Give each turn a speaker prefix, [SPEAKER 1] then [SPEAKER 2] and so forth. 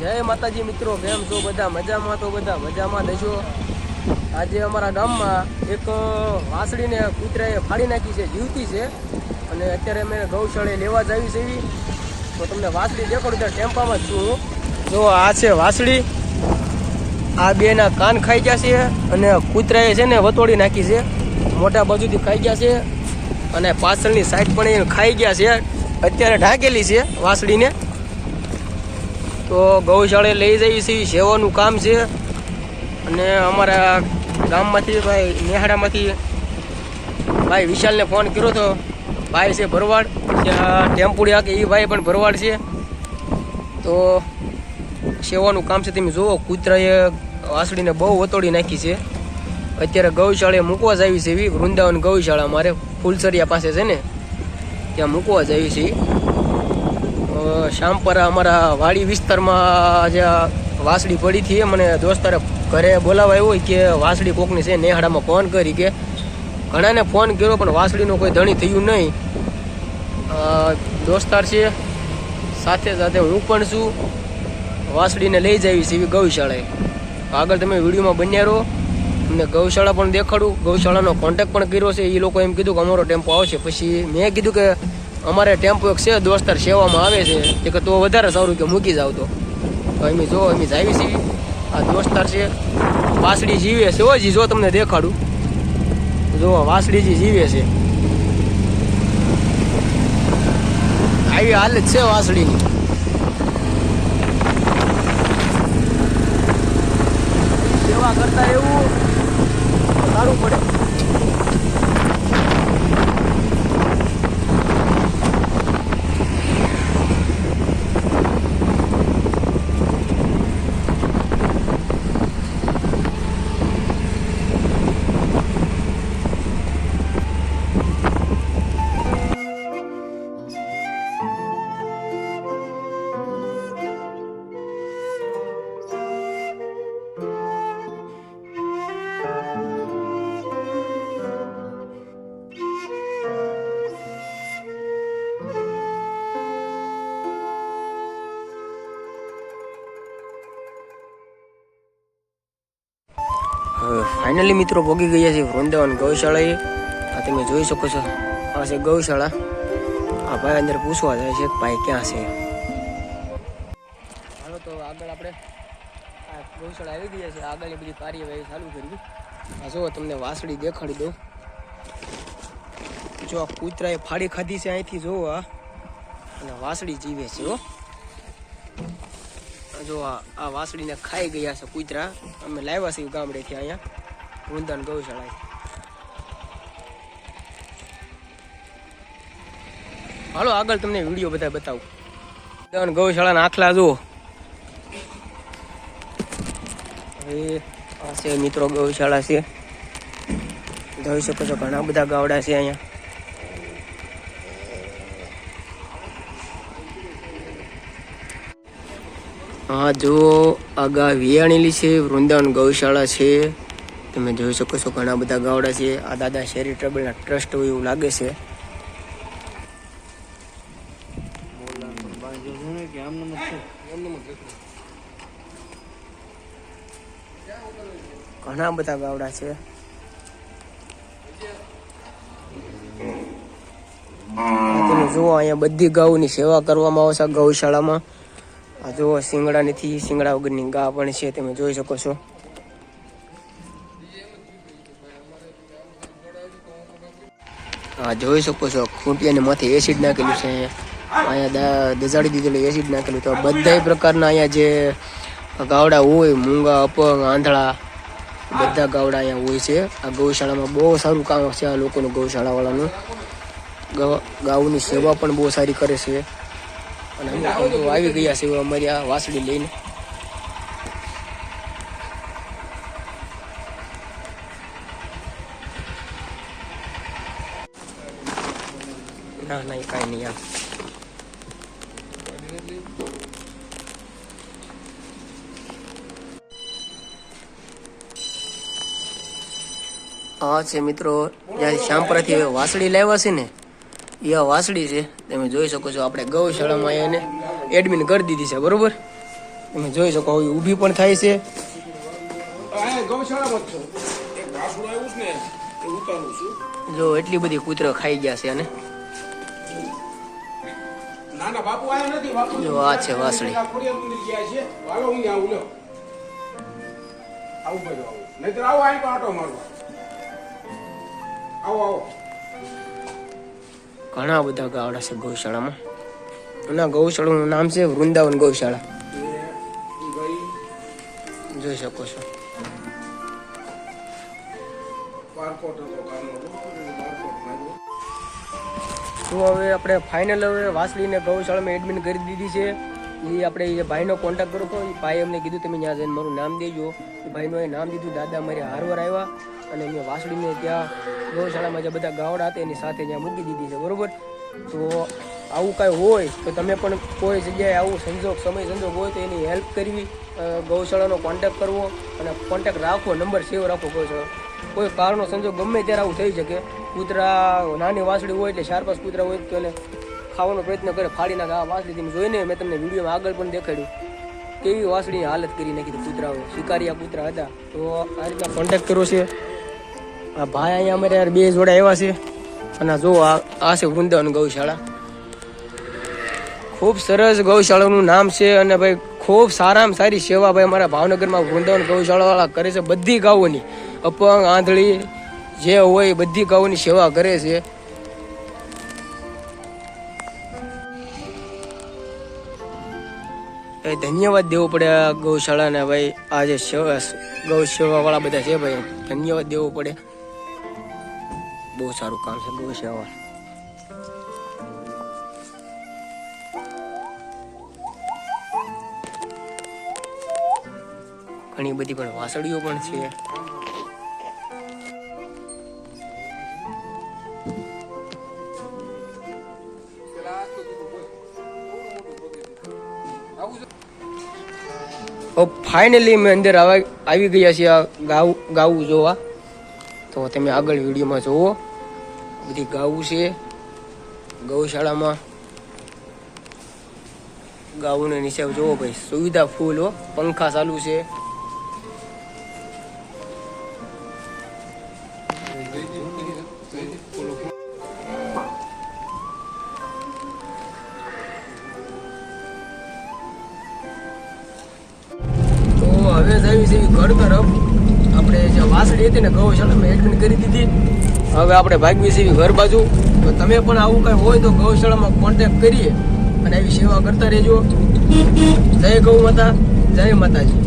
[SPEAKER 1] જય માતાજી મિત્રો, કેમ છો બધા? મજામાં? તો બધા મજામાં દેજો આજે અમારા ગામમાં એક વાસળીને કૂતરાએ ફાડી નાખી છે, જીવતી છે. અને અત્યારે અમે ગૌશાળે લેવા જ આવી છે એવી તો તમને વાસળી દેખાડું ત્યાં ટેમ્પામાં જ છું જો, આ છે વાસળી. આ બેના કાન ખાઈ ગયા છે અને કૂતરાએ છે ને વતોડી નાખી છે. મોટા બાજુથી ખાઈ ગયા છે. અને પાછળની સાઈડ પણ એ ખાઈ ગયા છે. અત્યારે ઢાંકેલી છે વાસળીને. તો ગૌશાળે લઈ જઈએ છીએ, સેવાનું કામ છે. અને અમારા ગામમાંથી ભાઈ નેહાડામાંથી ભાઈ વિશાલને ફોન કર્યો હતો ભાઈ છે ભરવાડ, ત્યાં ટેમ્પુડી કે એ ભાઈ પણ ભરવાડ છે. તો સેવાનું કામ છે, તમે જુઓ, કૂતરાએ વાસળીને બહુ વતોડી નાખી છે. અત્યારે ગૌશાળાએ મૂકવા જ આવી છે એવી વૃંદાવન ગૌશાળા મારે ફૂલસરિયા પાસે છે ને, ત્યાં મૂકવા જ આવી છે શામપરા અમારા વાડી વિસ્તારમાં જે આ વાસળી પડી હતી. મને દોસ્તારે ઘરે બોલાવાય હોય કે વાસળી કોકની છે નેહાડામાં ફોન કરી કે ઘણાને ફોન કર્યો પણ વાસળીનું કોઈ ધણી થયું નહીં. દોસ્તાર છે, સાથે સાથે હું પણ છું. વાસળીને લઈ છે એવી ગૌશાળાએ. આગળ તમે વિડીયોમાં બન્યા રહો. અમને ગૌશાળા પણ દેખાડું. ગૌશાળાનો કોન્ટેક્ટ પણ કર્યો છે. એ લોકો એમ કીધું કે અમારો ટેમ્પો આવશે. પછી મેં કીધું કે અમારે ટેમ્પો એક છે, દોસ્તાર સેવામાં આવે છે. તે કે તો વધારે સારું કે મૂકી જાવ તો. એમ જો એમ જાવી છે આ દોસ્તાર છે વાસડી જીવે છે. ઓજી જો તમને દેખાડું. જો વાસડીજી જીવે છે. આવી હાલત છે વાસડીની સેવા કરતા એવું ફાઇનલી મિત્રો, ભોગી ગયા છે વૃંદાવન ગૌશાળાએ. આ તમે જોઈ શકો છો. આ છે ગૌશાળા. આ ભાઈ અંદર પૂછવા જાય છે ભાઈ ક્યાં છે? હાલો, તો આગળ આપણે આ ગૌશાળા આવી ગયા છે. આગળની બધી કાર્યવાહી ચાલુ કરવી આ જો તમને વાસળી દેખાડી દઉં. જો આ કૂતરાએ ફાડી ખાધી છે અહીંથી જોવો આ. અને વાસળી જીવે છે, હો. જો આ વાસળીને ખાઈ ગયા છે કૂતરા. અમે લાવ્યા છીએ ગામડેથી અહીંયા. વૃંદાવન ગૌશાળાએ હાલો, આગળ તમને વીડિયો બધા બતાવું. વૃંદાવન ગૌશાળાના આખલા જુઓ. હવે આ મિત્રો ગૌશાળા છે. જોઈ શકો છો ઘણા બધા ગાવડા છે અહીંયા. હા જો આગા વિયાણેલી છે, વૃંદાવન ગૌશાળા છે. તમે જોઈ શકો છો ઘણા બધા ગાવડા છે. આ દાદા ચેરિટેબલના ટ્રસ્ટ હોય એવું લાગે છે. ઘણા બધા ગાવડા છે. તમે જુઓ, અહીંયા બધી ગાઉની સેવા કરવામાં આવશે ગૌશાળામાં. આ જુઓ, શિંગડા નથી, શિંગડા વગરની ગા પણ છે, તમે જોઈ શકો છો. જોઈ શકો છો ખૂંટિયાને માથે એસિડ નાખેલું છે. અહીંયા દજાડી દીધેલું એસિડ નાખેલું તો બધા પ્રકારના અહીંયા જે ગાવડા હોય, મૂંગા, અપંગ, આંધળા, બધા ગાવડા અહીંયા હોય છે. આ ગૌશાળામાં બહુ સારું કામ છે આ લોકોનું ગૌશાળાવાળાનું. ગાઉની સેવા પણ બહુ સારી કરે છે. અને આવી ગયા છે, અમારી આ વાસળી લઈને. ના ના એ કાંઈ નહીં યાર આ છે મિત્રો જ્યાંથી શ્યામપરાથી વાસળી લાવ્યા છે ને. એ આ વાસળી છે, તમે જોઈ શકો છો આપણે ગૌશાળામાં એને એડમિન કરી દીધી છે, બરોબર? તમે જોઈ શકો હવે ઊભી પણ થાય છું.
[SPEAKER 2] જો
[SPEAKER 1] એટલી બધી કૂતરો ખાઈ ગયા છે અને
[SPEAKER 2] મારવા. આવો આવો.
[SPEAKER 1] ઘણા બધા ગાવડા છે ગૌશાળામાં. એના ગૌશાળાનું નામ છે વૃંદાવન ગૌશાળા. જોઈ શકો છો. તો હવે આપણે ફાઇનલ હવે વાસળીને ગૌશાળામાં એડમિટ કરી દીધી છે. એ આપણે એ ભાઈનો કોન્ટેક્ટ કરો તો એ ભાઈ અમને કીધું, તમે ત્યાં જઈને મારું નામ દેજો. એ ભાઈનો એ નામ દીધું. દાદા મારે હારવાર આવ્યા અને મેં વાસળીને ત્યાં ગૌશાળામાં જે બધા ગાવડા હતા, એની સાથે ત્યાં મૂકી દીધી છે. બરોબર? તો આવું કાંઈ હોય તો તમે પણ કોઈ જગ્યાએ આવું, સંજોગ, સમય સંજોગ હોય તો એની હેલ્પ કરવી. ગૌશાળાનો કોન્ટેક કરવો અને કોન્ટેક્ટ રાખવો નંબર સેવ રાખવો ગૌશાળા કોઈ કારણો, સંજોગ ગમે ત્યારે આવું થઈ શકે. કૂતરા, નાની વાસળી હોય એટલે ચાર પાંચ કૂતરા હોય તો ખાવાનો પ્રયત્ન કરે. ફાડી નાખે આ વાસળી તમે જોઈને મેં તમને વિડીયોમાં આગળ પણ દેખાડ્યું. કેવી વાસળીની હાલત કરી નાખી કૂતરાઓ. શિકારી શિકારીયા કૂતરા હતા. તો આ રીતના કોન્ટેક્ટ કર્યો છે. આ ભાઈ અહીંયા અમારે યાર બે જોડા આવ્યા છે. અને જો આ આ છે વૃંદાવન ગૌશાળા. ખૂબ સરસ ગૌશાળાનું નામ છે અને ભાઈ ખૂબ સારામાં સારી સેવા ભાઈ અમારા ભાવનગરમાં વૃંદાવન ગૌશાળાવાળા કરે છે બધી ગાઉઓની અપંગ, આંધળી જે હોય બધી ગાઉની સેવા કરે છે. એ ધન્યવાદ દેવો પડે આ ગૌશાળાને ભાઈ. આ જે સેવા ગૌ સેવા વાળા બધા છે ભાઈ. ધન્યવાદ દેવો પડે. બહુ સારું કામ છે ગૌ સેવા. ઘણી બધી પણ વાસળીઓ પણ છે. ફાઇનલી મેં અંદર આવા ગયા છીએ આ ગાવ જોવા. તો તમે આગળ વિડીયોમાં જુઓ. બધી ગાવું છે. ગૌશાળામાં. ગાવુને નીચે જોવો ભાઈ. સુવિધા ફૂલ હો. પંખા ચાલુ છે. ઘર તરફ આપણે જે વાસળી હતી ને ગૌશાળામાં એડમિટ કરી દીધી. હવે આપણે ભાગવી છીએ ઘર બાજુ. તો તમે પણ આવું કંઈ હોય તો ગૌશાળામાં કોન્ટેક્ટ કરીએ અને એવી સેવા કરતા રહેજો. જય ગૌ માતા, જય માતાજી.